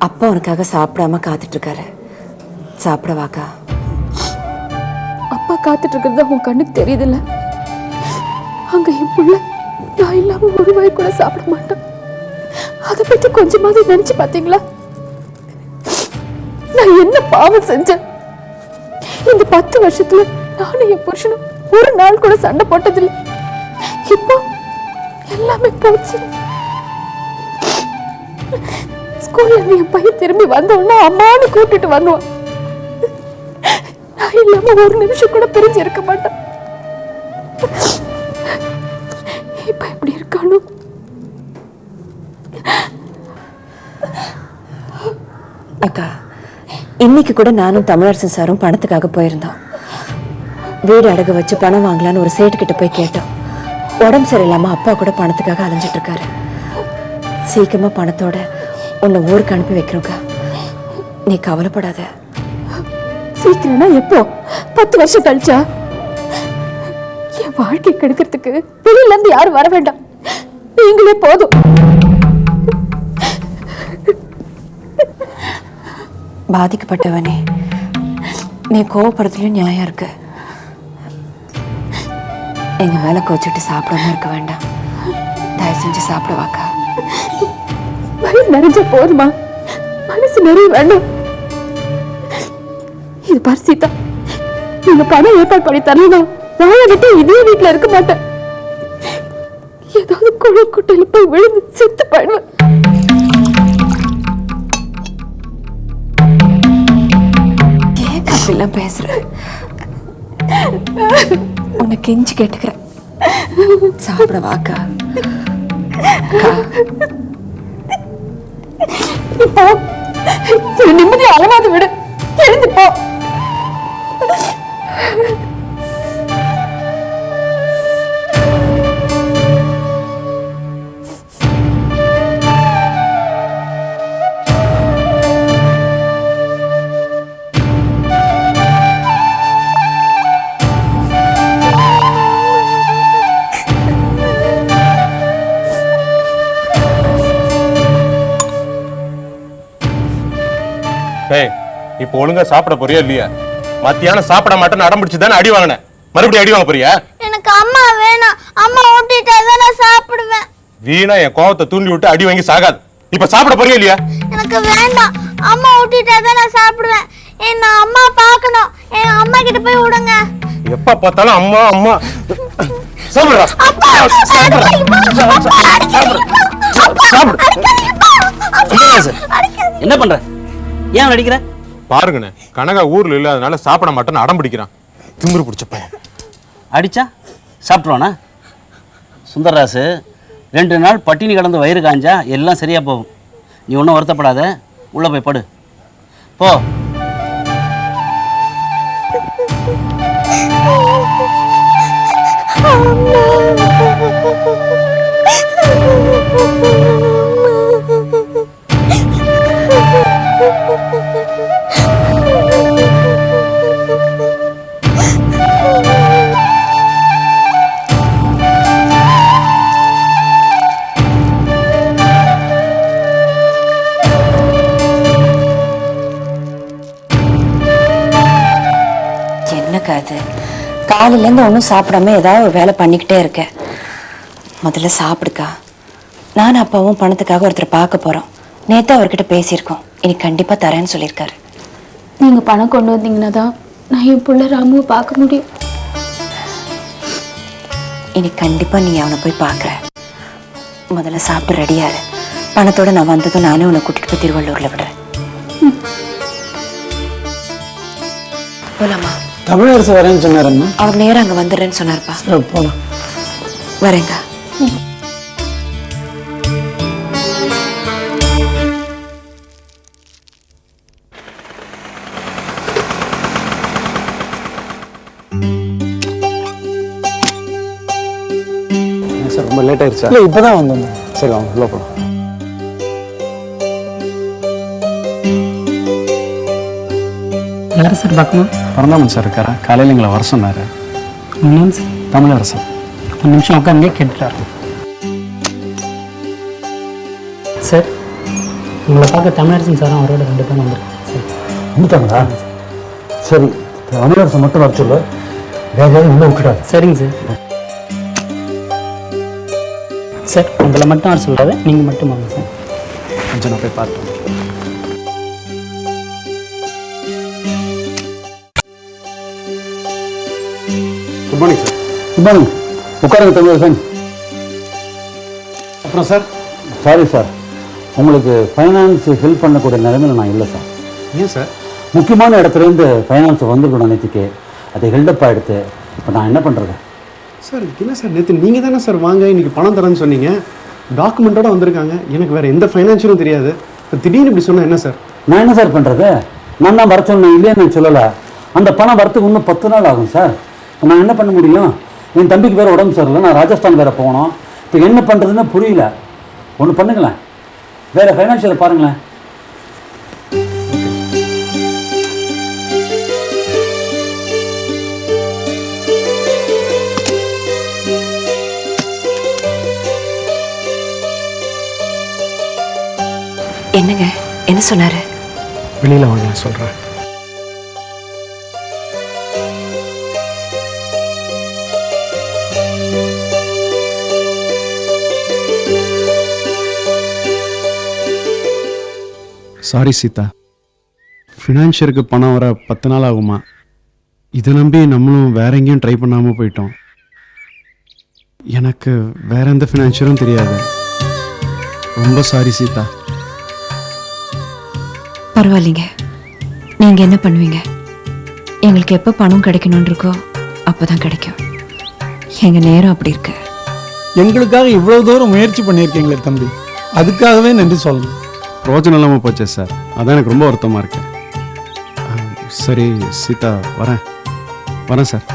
அப்பா உனக்காக சாப்பிடாம காத்துட்டு இருக்காரு சாப்பிட வாக்கா அப்பா காத்துட்டு இருக்கிறது உன் கண்ணுக்கு தெரியுதுல்ல? அங்க என் நான் இல்லாம ஒரு வாய் கூட சாப்பிட மாட்டேன். அதை பத்தி கொஞ்சமாவது நினைச்சு பார்த்தீங்களா? நான் என்ன பாவம் செஞ்சேன்? இந்த பத்து வருஷத்துல நானும் என் புருஷனும் ஒரு நாள் கூட சண்டை போட்டதில்லை. இப்போ எல்லாமே போச்சு. ஸ்கூல்ல என் பையன் திரும்பி வந்த உடனே அம்மான்னு கூப்பிட்டுட்டு நான் இல்லாம ஒரு நிமிஷம் கூட பிரிஞ்சு இருக்க மாட்டேன். அக்கா இன்னைக்கு கூட நானும் தமிழரசன் சாரும் பணத்துக்காக போயிருந்தோம். வீடு அடகு வச்சு பணம் வாங்கலான்னு ஒரு சேட்டு கிட்ட போய் கேட்டோம். உடம்பு சரியில்லாம அப்பா கூட பணத்துக்காக அலைஞ்சிட்டு இருக்காரு சீக்கிரமா பணத்தோட உன்னை ஊருக்கு அனுப்பி வைக்கிறோக்கா நீ கவலைப்படாத. சீக்கிரம்னா எப்போ? பத்து வருஷம் கழிச்சா? என் வாழ்க்கை கெடுக்கிறதுக்கு வெளியில இருந்து யாரும் வர வேண்டாம். நீங்களே போதும். பாதிக்கப்பட்டவனே. நீ கோவப்படுறதுலையும் நியாயம் இருக்கு. எங்க மேல கோச்சிட்டு சாப்பிடாம இருக்க வேண்டாம். தயவு செஞ்சு சாப்பிடுவாக்கா வயிறு நிறைஞ்ச போதுமா? மனசு நிறைய வேண்டாம். இது பாரு சீதா நீங்க பணம் ஏற்பாடு பண்ணி தரலாம் நான் விட்டு இதே வீட்டுல இருக்க மாட்டேன். ஏதாவது குழு குட்டையில போய் விழுந்து செத்து போயிடுவேன். இப்படிலாம் பேசுற. உன்னை கெஞ்சி கேட்டுக்கிறேன். சாப்பிட வாக்கா. நிம்மதியை அளவாத இது நிம்மதி விடு. எழுந்து ஒழுங்கா சாப்பிட போறியா இல்லையா? மத்தியானம் சாப்பிட மாட்டேன்னு அடம் பிடிச்சு தானே அடி வாங்கினேன். மறுபடியும் அடி வாங்க போறியா? எனக்கு அம்மா வேணாம். அம்மா ஊட்டிட்டா தான் நான் சாப்பிடுவேன். வீணா என் கோவத்தை தூண்டி விட்டு அடி வாங்கி சாகாது. இப்ப சாப்பிட போறியா இல்லையா? எனக்கு வேண்டாம். அம்மா ஊட்டிட்டா தான் நான் சாப்பிடுவேன். என்ன அம்மா பார்க்கணும். என் அம்மா கிட்ட போய் விடுங்க. எப்ப பார்த்தாலும் அம்மா அம்மா. சாப்பிடுறா. சாப்பிடுறா. சாப்பிடு. என்ன பண்ற? ஏன் நடிக்கிற பாருங்கண்ணே கனகா ஊர்ல இல்லாதனால சாப்பிட மாட்டேன்னு அடம் பிடிக்கிறான். திமிரு பிடிச்ச பையன். அடிச்சா? சாப்பிட்ருவானா சுந்தரராசு ரெண்டு நாள் பட்டினி கடந்து வயிறு காஞ்சா எல்லாம் சரியா போகும். நீ ஒன்றும் வருத்தப்படாத. உள்ளே போய் படு. போ. இது காலையில இருந்து ஒன்றும் சாப்பிடாம ஏதாவது ஒரு வேலை பண்ணிக்கிட்டே இருக்க முதல்ல சாப்பிடுக்கா. நானும் அப்பாவும் பணத்துக்காக ஒருத்தரை பார்க்க போறோம். நேத்து அவர்கிட்ட பேசியிருக்கோம். இனி கண்டிப்பா தரேன்னு சொல்லியிருக்காரு. நீங்க பணம் கொண்டு வந்தீங்கன்னா தான் நான் என் புள்ள ராமுவை பார்க்க முடியும். இனி கண்டிப்பா நீ அவனை போய் பார்க்குற. முதல்ல சாப்பிட்டு ரெடியாரு. பணத்தோட நான் வந்ததும் நானே உன்னை கூட்டிட்டு போய் திருவள்ளூர்ல விடுறேன். போலாமா? தமிழரசு வரேன்னு சொன்னாரம்மா. அவர் நேரம் அங்கே வந்துடுறேன்னு சொன்னார்ப்பா. சரி போகலாம் வரேங்க சார் ரொம்ப லேட் இல்லை இப்போ தான் வந்தோம். சரி வாங்க உள்ளே போகலாம் சார் பார்க்கணும் பரந்தாமன் சார் இருக்காரா? காலையில் எங்களை வர சொன்னார். சார். தமிழரசன் ஒரு நிமிஷம் உட்காருங்க கேட்டுட்டார். சார் உங்களை பார்க்க தமிழரசன் சாரும் அவரோட ரெண்டு பேரும் வந்திருக்காங்க சார். வந்துட்டாங்களா? சரி. தமிழரசன் மட்டும் வர சொல்லு. வேற யாரும் உள்ள விட்டுடாது. சரிங்க சார். சார் உங்களை மட்டும் வர சொல்லாத நீங்கள் மட்டும் வாங்க சார். கொஞ்சம் நான் போய் பார்த்தோம் good morning sir good morning உட்காருங்க தமிழரசன் அப்புறம் சார்? சாரி சார் உங்களுக்கு ஃபைனான்ஸ் ஹெல்ப் பண்ணக்கூடிய நிலைமையில் நான் இல்லை சார் ஏன் சார்? முக்கியமான இடத்துலேருந்து ஃபைனான்ஸ் வந்துருக்கணும் நேற்றுக்கு அதை ஹெல்டப் ஆகிடுத்து இப்போ நான் என்ன பண்ணுறது சார் என்ன சார்? நேற்று நீங்கள் தானே சார் வாங்க இன்னைக்கு பணம் தரேன்னு சொன்னீங்க. டாக்குமெண்ட்டோட வந்திருக்காங்க. எனக்கு வேறு எந்த ஃபைனான்ஷியலும் தெரியாது. இப்போ திடீர்னு இப்படி சொன்னால் என்ன சார்? நான் என்ன சார் பண்ணுறது நான் தான் வர சொன்னேன் இல்லைன்னு நான் சொல்லலை. அந்த பணம் வரத்துக்கு இன்னும் பத்து நாள் ஆகும் சார். நான் என்ன பண்ண முடியும்? என் தம்பிக்கு வேறு உடம்பு சரியில்லை. நான் ராஜஸ்தான் வேறு போகணும். இப்போ என்ன பண்ணுறதுன்னு புரியல. ஒன்று பண்ணுங்களேன். வேறு ஃபைனான்ஷியல் பாருங்களேன். என்னங்க? என்ன சொன்னாரு? வெளியில் வாங்க சொல்கிறேன் சாரி சீதா. ஃபினான்ஷியருக்கு பணம் வர பத்து நாள் ஆகுமா? இதை நம்பி நம்மளும் வேற எங்கேயும் ட்ரை பண்ணாமல் போயிட்டோம். எனக்கு வேற எந்த ஃபினான்ஷியரும் தெரியாது. ரொம்ப சாரி சீதா. பரவாயில்லைங்க. நீங்க என்ன பண்ணுவீங்க? எங்களுக்கு எப்போ பணம் கிடைக்கணும்னு இருக்கோ அப்பதான் கிடைக்கும். எங்க நேரம் அப்படி இருக்கு. எங்களுக்காக இவ்வளவு தூரம் முயற்சி பண்ணியிருக்கீங்களே தம்பி. அதுக்காகவே நன்றி சொல்லணும். பிரோஜனம் இல்லாமல் போச்சே சார் அதான் எனக்கு ரொம்ப வருத்தமாக இருக்கு. சரி சீதா வரேன். வரேன் சார்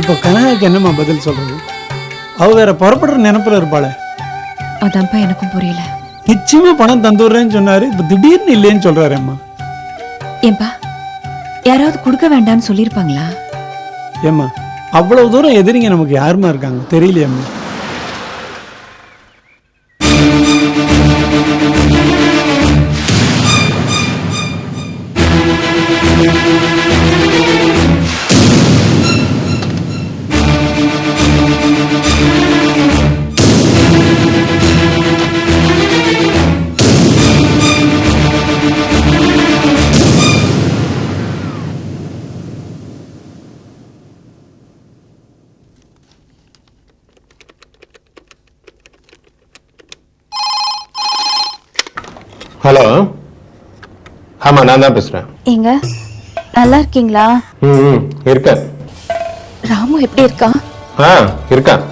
இப்போ கனகாக்கு என்னம்மா பதில் சொல்றது? அவ வேற புறப்படுற நினைப்புல இருப்பாளே. அதான்ப்பா எனக்கும் புரியல. நிச்சயமா பணம் தந்துடுறேன்னு சொன்னாரு இப்போ திடீர்னு இல்லைன்னு சொல்றாரு அம்மா ஏன்பா? யாராவது கொடுக்க வேண்டாம்னு சொல்லியிருப்பாங்களா? ஏம்மா அவ்வளவு தூரம் எதிரிங்க நமக்கு யாருமா இருக்காங்க? தெரியலையம்மா ஹலோ. ஆமா நான் தான் பேசுறேன். ஏங்க நல்லா இருக்கீங்களா? ம் இருக்கேன். ராமு எப்படி இருக்கான் ஆ இருக்கேன்.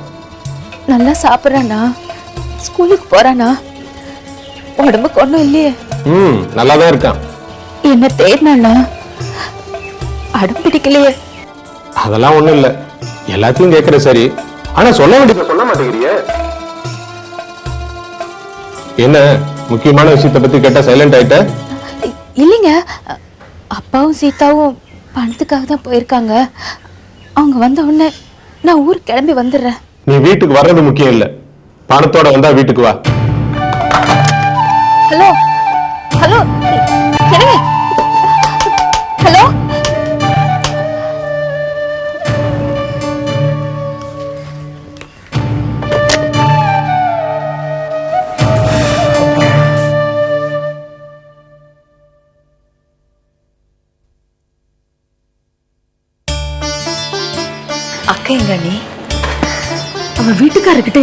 நல்லா சாப்பிட்றானா? ஸ்கூலுக்கு போறானா? உடம்புக்கு ஒன்றும் இல்லையே. ம் நல்லா தான் இருக்கான். என்ன தேடினானா? அடம் பிடிக்கலையே. அதெல்லாம் ஒண்ணும் இல்ல. எல்லாத்தையும் கேட்கற சரி. ஆனா சொல்ல வேண்டியதை சொல்ல மாட்டேங்கிறியே. என்ன? முக்கியமான விஷயத்தை பத்தி கேட்டா சைலண்ட் ஆயிட்ட. இல்லைங்க. அப்பாவும் சீதாவும் பணத்துக்காக தான் போயிருக்காங்க. அவங்க வந்த உடனே நான் ஊருக்கு கிளம்பி வந்துடுறேன். நீ வீட்டுக்கு வர்றது முக்கியம் இல்ல. பணத்தோட வந்தா வீட்டுக்கு வா. ஹலோ. ஹலோ.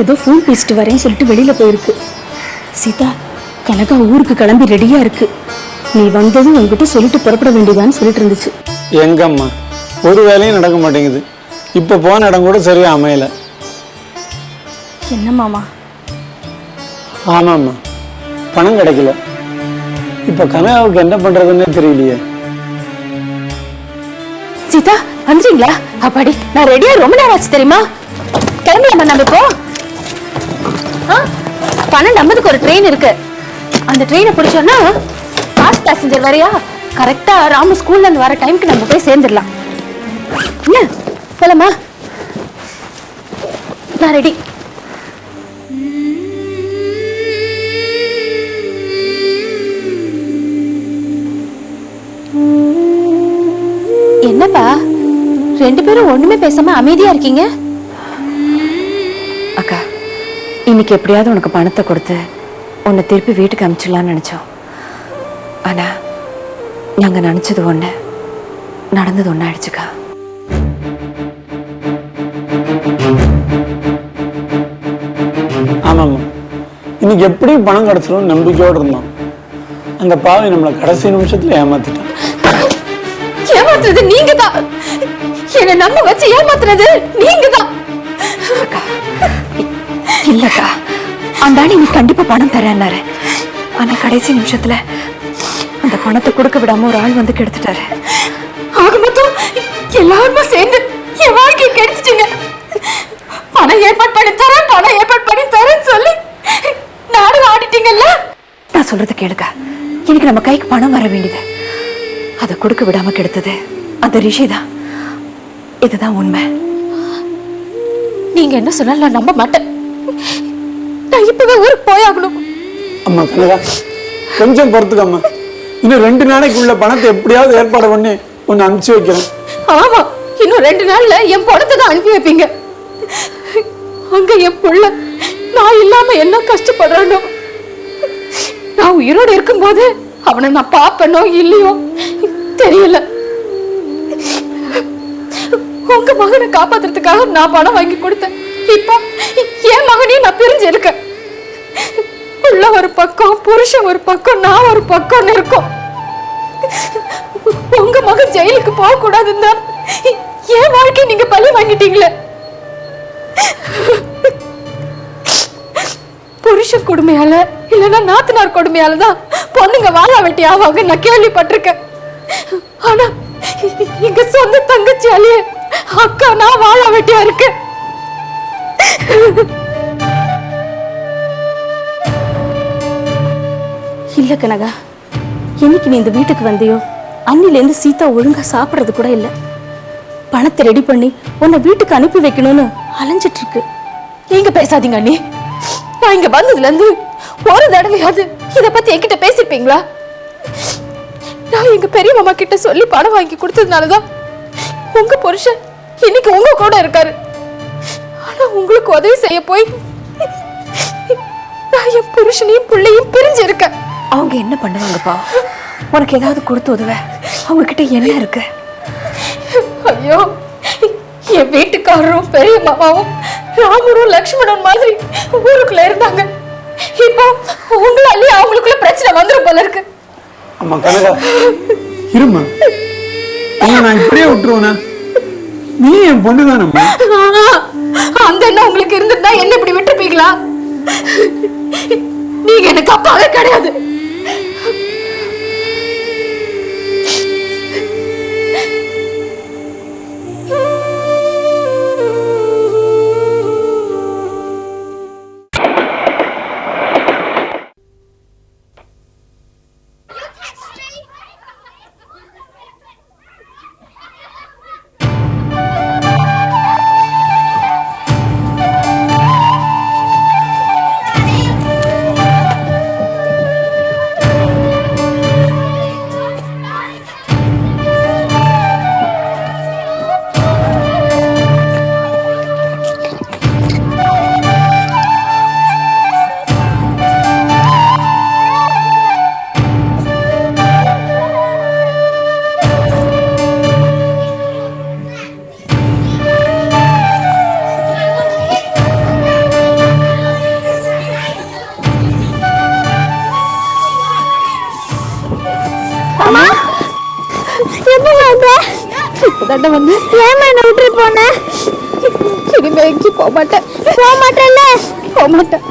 ஏதோ ஃபோன் பேசிட்டு வரேன்னு சொல்லிட்டு வெளியில போயிருக்கு. சீதா கனகா ஊருக்கு கிளம்பி ரெடியா இருக்கு. நீ வந்ததும் உங்ககிட்ட சொல்லிட்டு புறப்பட வேண்டியதான்னு சொல்லிட்டு இருந்துச்சு. எங்கம்மா? ஒரு வேலையும் நடக்க மாட்டேங்குது. இப்போ போன இடம் கூட சரியா அமையல. என்ன மாமா? ஆமாம்மா. பணம் கிடைக்கல. இப்போ கனகாவுக்கு என்ன பண்றதுன்னே தெரியலையே. சீதா வந்துட்டீங்களா? அப்பாடி நான் ரெடியா ரொம்ப நேரம் ஆச்சு தெரியுமா? கிளம்பலாமா நம்ம இப்போ. பன்னெண்டு ஐம்பதுக்கு ஒரு ட்ரெயின் இருக்கு. அந்த ட்ரெயினை பிடிச்சோன்னா ஃபாஸ்ட் பேசஞ்சர் வரையா கரெக்டா ராமு ஸ்கூல்ல இருந்து வர டைம்க்கு நம்ம போய் சேர்ந்துடலாம். என்ன? போலாமா? நான் ரெடி என்னப்பா? ரெண்டு பேரும் ஒண்ணுமே பேசாம அமைதியா இருக்கீங்க? அக்கா இன்னைக்கு எப்படியாவது உனக்கு பணத்தை கொடுத்து உன்னை திருப்பி வீட்டுக்கு அனுப்பிச்சிடலான்னு நினச்சோம். ஆனால் நாங்கள் நினச்சது ஒன்று நடந்தது ஒன்று ஆயிடுச்சுக்கா. ஆமாம்மா இன்னைக்கு எப்படியும் பணம் கிடச்சிரும் நம்பிக்கையோடு இருந்தோம். அந்த பாவி நம்மளை கடைசி நிமிஷத்துல ஏமாத்திட்டான். ஏமாத்துறது நீங்க தான் என்ன நம்ப வச்சு ஏமாத்துறது நீங்க தான் இல்லக்கா. அந்த ஆள் நீ கண்டிப்பா பணம் தரேன்னாரு. ஆனா கடைசி நிமிஷத்துல அந்த பணத்தை கொடுக்க விடாம ஒரு ஆள் வந்து கெடுத்துட்டாரு. ஆக மொத்தம் எல்லாருமே சேர்ந்து என் வாழ்க்கையை கெடுத்துட்டீங்க. பணம் ஏற்பாடு பண்ணி தரேன் பணம் ஏற்பாடு பண்ணி தரேன்னு சொல்லி நாடகம் ஆடிட்டீங்கல்ல? நான் சொல்றது கேளுக்கா இன்னைக்கு நம்ம கைக்கு பணம் வர வேண்டியது. அதை கொடுக்க விடாம கெடுத்தது அந்த ரிஷி தான். இதுதான் உண்மை. நீங்க என்ன சொன்னாலும் நான் நம்ப மாட்டேன். நான் இப்பவே ஊருக்கு போயாகணும். அம்மா கனகா கொஞ்சம் பொறுத்துக்கம்மா இன்னும் ரெண்டு நாளைக்குள்ள பணத்தை எப்படியாவது ஏற்பாடு பண்ணி உன்னை அனுப்பிச்சு வைக்கிறேன். ஆமா இன்னும் ரெண்டு நாள்ல என் பணத்தை தான் அனுப்பி வைப்பீங்க. அங்க என் புள்ள நான் இல்லாம என்ன கஷ்டப்படுறானோ? நான் உயிரோட இருக்கும்போது அவனை நான் பாப்பனோ இல்லையோ? தெரியல. உங்க மகனை காப்பாத்துறதுக்காக நான் பணம் வாங்கி கொடுத்தேன். இப்போ என் மகனையும் நான் பிரிஞ்சு இருக்கேன் உள்ள ஒரு பக்கம் புருஷன் ஒரு பக்கம் நான் ஒரு பக்கம் இருக்கும். உங்க மகன் ஜெயிலுக்கு போக கூடாதுன்னு என் வாழ்க்கை நீங்க பழி வாங்கிட்டீங்களே. புருஷன் கொடுமையால இல்லைன்னா நாத்தனார் கொடுமையால தான் பொண்ணுங்க வாழா வெட்டி ஆவாங்க நான் கேள்விப்பட்டிருக்கேன். ஆனா இங்க சொந்த தங்கச்சியாலே அக்கா நான் வாழா வெட்டியா இருக்கேன். இல்ல கனகா என்னைக்கு நீ இந்த வீட்டுக்கு வந்தியோ அன்னிலேருந்து சீதா ஒழுங்கா சாப்பிட்றது கூட இல்ல. பணத்தை ரெடி பண்ணி உன்னை வீட்டுக்கு அனுப்பி வைக்கணும்னு அலைஞ்சிட்டு இருக்கு நீங்க பேசாதீங்க அண்ணி. நான் இங்க வந்ததுல இருந்து ஒரு தடவையாவது இத பத்தி என்கிட்ட பேசிருப்பீங்களா நான் எங்க பெரிய மாமா கிட்ட சொல்லி பணம் வாங்கி கொடுத்ததுனாலதான் உங்க புருஷன் இன்னைக்கு உங்க கூட இருக்காரு. உங்களுக்கு உதவி செய்ய போய் நான் என் புருஷனையும் பிள்ளையும் பிரிஞ்சு இருக்கேன் அவங்க என்ன பண்ணுவாங்கப்பா? உனக்கு ஏதாவது கொடுத்து உதவ? அவங்க கிட்ட என்ன இருக்கு? ஐயோ என் வீட்டுக்காரரும் பெரிய மாமாவும் ராமரும் லக்ஷ்மணன் மாதிரி ஊருக்குள்ள இருந்தாங்க. இப்போ உங்களாலே அவங்களுக்குள்ள பிரச்சனை வந்துரும் போல இருக்கு. அம்மா கனகா இருமா நான் இப்படியே விட்டுருவேனா? நீ என் பொண்ணு தானம்மா அந்த எண்ணம் உங்களுக்கு இருந்திருந்தா என்ன இப்படி விட்டுருப்பீங்களா நீங்க எனக்கு அப்பாவே கிடையாது. இப்பதாண்ட வந்து ஏமா என்ன விட்டுட்டு போன? இனிமே எங்கேயும் போக மாட்டேன். போக மாட்டேன்ல? போக மாட்டேன்.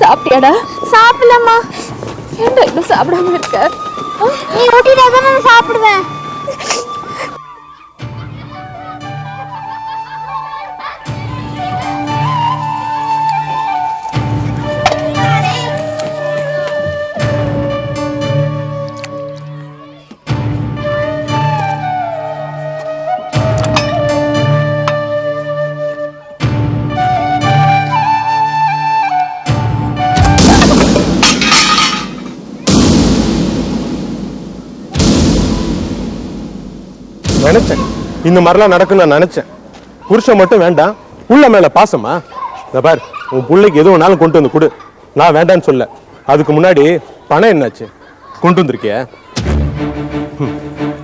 சாப்பிட்டியாடா? சாப்பிடலாமா ஏன்டா இன்னும் சாப்பிடாம இருக்க? நீ ஊட்டிட்டா தான் நான் சாப்பிடுவேன். இந்த மாதிரிலாம் நடக்கும் நான் நினைச்சேன். புருஷன் மட்டும் வேண்டாம் புள்ள மேல பாசமா? இந்த பார் உன் பிள்ளைக்கு எது வேணாலும் கொண்டு வந்து கொடு. நான் வேண்டான்னு சொல்ல. அதுக்கு முன்னாடி பணம் என்னாச்சு? கொண்டு வந்திருக்கிய?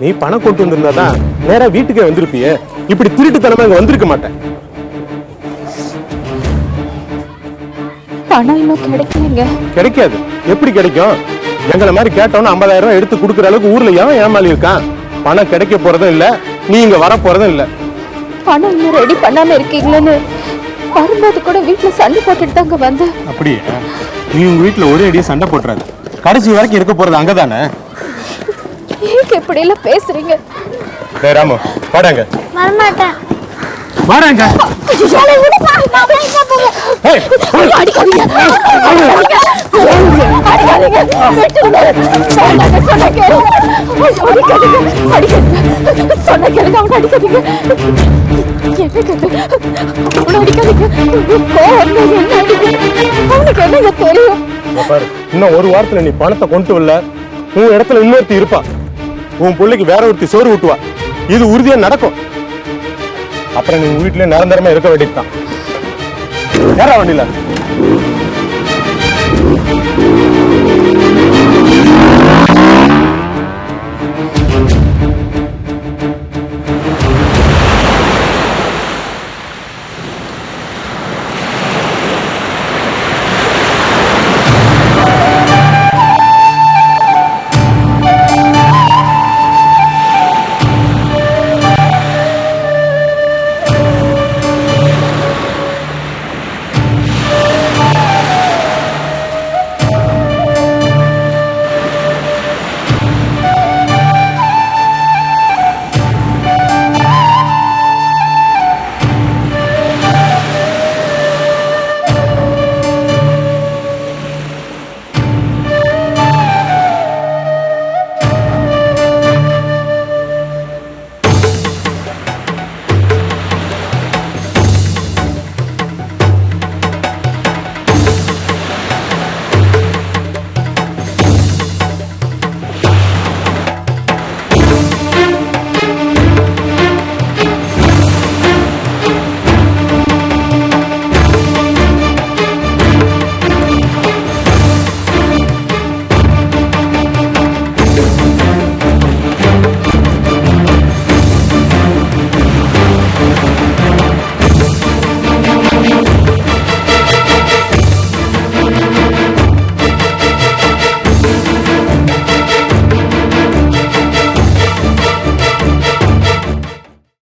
நீ பணம் கொண்டு வந்திருந்தாதான் நேரா வீட்டுக்கே வந்திருப்பியே. இப்படி திருட்டுத்தனமா இங்க வந்திருக்க மாட்டேன். பணம் இன்னும் கிடைக்கலைங்க. கிடைக்காது. எப்படி கிடைக்கும்? எங்களை மாதிரி கேட்டோன்னு ஐம்பதாயிரம் ரூபாய் எடுத்து கொடுக்குற அளவுக்கு ஊர்ல எவன் ஏமாளி இருக்கான் பணம் கிடைக்க போறதும் இல்ல நீ இங்க வர போறதும் இல்ல. பணம் இன்னும் ரெடி பண்ணாம இருக்கீங்களேன்னு வரும்போது கூட வீட்டுல சண்டை போட்டுட்டு தாங்க வந்தேன். அப்படியே? நீ உங்க வீட்டுல ஒரே அடியே சண்டை போட்டுறாது. கடைசி வரைக்கும் இருக்க போறது அங்கதானே? ஏங்க இப்படி எல்லாம் பேசுறீங்க? டேய் ராமு வாடாங்க வரமாட்டேன். வாடாங்க அடிக்காதீங்க அடிக்காதீங்க அடிக்காதீங்க அடிக்காதீங்க என்ன தெரியும் பாரு இன்னும் ஒரு வாரத்துல நீ பணத்தை கொண்டு வரல. உன் இடத்துல இன்னொருத்தி இருப்பா. உன் பிள்ளைக்கு வேற ஒருத்தி சோறு ஊட்டுவா. இது உறுதியா நடக்கும். அப்புறம் நீங்கள் வீட்டிலே நிரந்தரமாக இருக்க வேண்டியது தான் யாரா வண்டியில்?